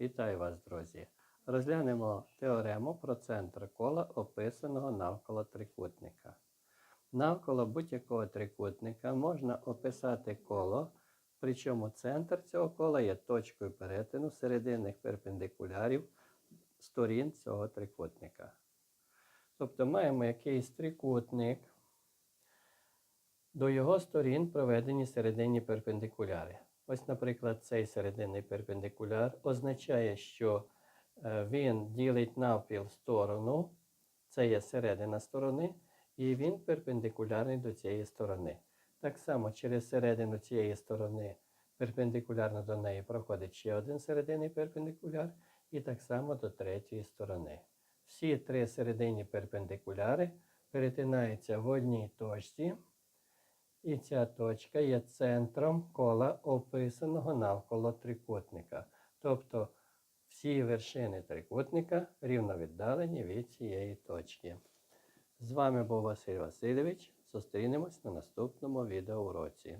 Вітаю вас, друзі! Розглянемо теорему про центр кола, описаного навколо трикутника. Навколо будь-якого трикутника можна описати коло, причому центр цього кола є точкою перетину серединних перпендикулярів сторін цього трикутника. Тобто маємо якийсь трикутник, до його сторін проведені серединні перпендикуляри. Ось, наприклад, цей серединний перпендикуляр означає, що е, він ділить навпіл сторону, це є середина сторони, і він перпендикулярний до цієї сторони. Так само через середину цієї сторони перпендикулярно до неї проходить ще один серединний перпендикуляр, і так само до третьої сторони. Всі три серединні перпендикуляри перетинаються в одній точці. І ця точка є центром кола, описаного навколо трикутника. Тобто всі вершини трикутника рівновіддалені від цієї точки. З вами був Василь Васильович. Зустрінемось на наступному відеоуроці.